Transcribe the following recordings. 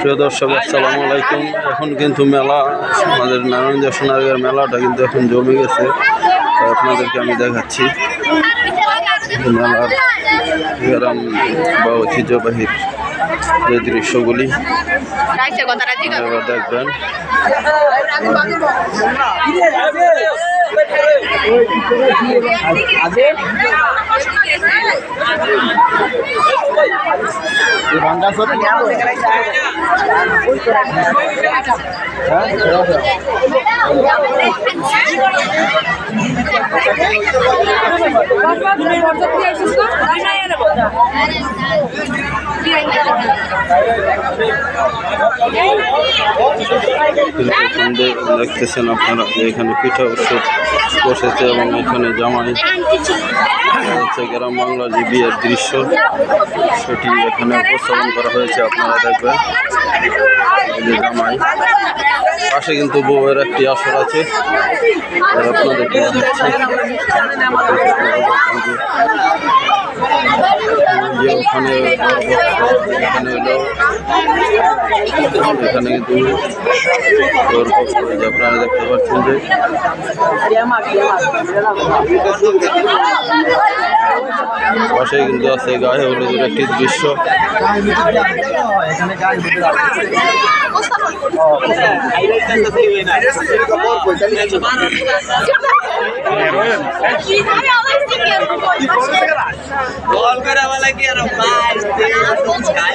প্রিয় দর্শক, আসসালামু আলাইকুম। এখন কিন্তু মেলা, আমাদের নারায়ণগঞ্জ সোনারগাঁয়ের মেলাটা কিন্তু এখন জমে গেছে। তো আপনাদেরকে আমি দেখাচ্ছি। মেলার বা ঐতিহ্যবাহী যে দৃশ্যগুলি আপনারা দেখবেন। তুমি দেখতেছেন আপনারা এখানে পিঠা উৎসব বসেছে এবং এখানে জামাই হচ্ছে গ্রাম বাংলার যে বিয়ের দৃশ্য, সেটি এখানে উপস্থাপন করা হয়েছে, আপনারা দেখবেন। জামাই। পাশে কিন্তু বউয়ের একটি আসর আছে। আর আপনাদেরকে দেখাচ্ছি যে ওখানে এখানে এখানে কিন্তু আপনারা দেখতে পাচ্ছেন যে পাশে কিন্তু আছে গায়ে হলুদের একটি দৃশ্য। কল করে বলে কি আর ভাই খাই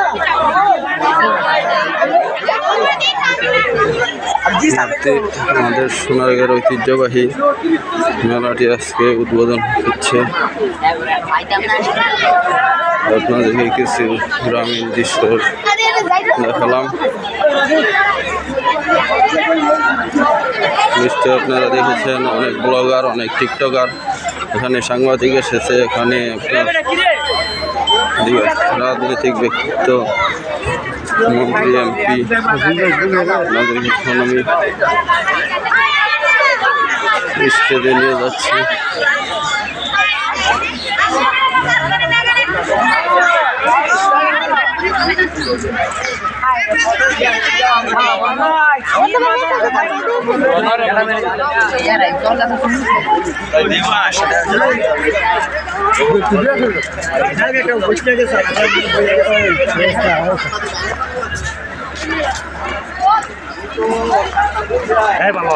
আমাদের সোনারগাঁর ঐতিহ্যবাহী মেলাটি আজকে উদ্বোধন হচ্ছে। আপনাদেরকে কিছু গ্রামীণ দৃশ্য দেখালাম। নিশ্চয় আপনারা দেখেছেন, অনেক ব্লগার, অনেক টিকটকার। এখানে সাংবাদিক এসেছে, এখানে আপনার রাজনৈতিক ব্যক্তিত্ব মন্ত্রী এমপি আপনাদের নিয়ে যাচ্ছি Thank you. হ্যাঁ বাবা